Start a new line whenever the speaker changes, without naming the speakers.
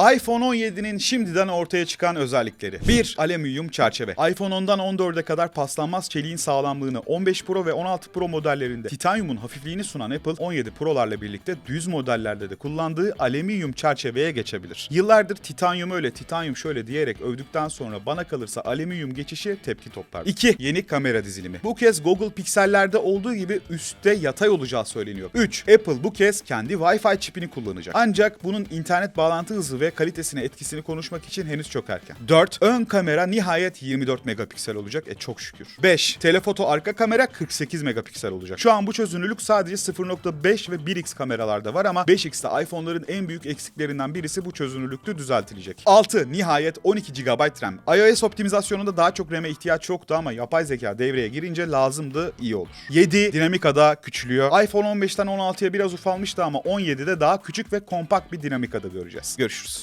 iPhone 17'nin şimdiden ortaya çıkan özellikleri. 1. Alüminyum çerçeve. iPhone 10'dan 14'e kadar paslanmaz çeliğin sağlamlığını 15 Pro ve 16 Pro modellerinde titanyumun hafifliğini sunan Apple 17 Pro'larla birlikte düz modellerde de kullandığı alüminyum çerçeveye geçebilir. Yıllardır titanyum öyle titanyum şöyle diyerek övdükten sonra bana kalırsa alüminyum geçişi tepki toplar. 2. Yeni kamera dizilimi. Bu kez Google Pixel'lerde olduğu gibi üstte yatay olacağı söyleniyor. 3. Apple bu kez kendi Wi-Fi çipini kullanacak. Ancak bunun internet bağlantı hızı ve kalitesine etkisini konuşmak için henüz çok erken. 4. Ön kamera nihayet 24 megapiksel olacak. E çok şükür. 5. Telefoto arka kamera 48 megapiksel olacak. Şu an bu çözünürlük sadece 0.5 ve 1x kameralarda var ama 5x'te iPhone'ların en büyük eksiklerinden birisi bu çözünürlükte düzeltilecek. 6. Nihayet 12 GB RAM. iOS optimizasyonunda daha çok RAM'e ihtiyaç yoktu ama yapay zeka devreye girince lazımdı iyi olur. 7. Dinamikada küçülüyor. iPhone 15'ten 16'ya biraz ufalmıştı ama 17'de daha küçük ve kompakt bir dinamikada göreceğiz. Görüşürüz.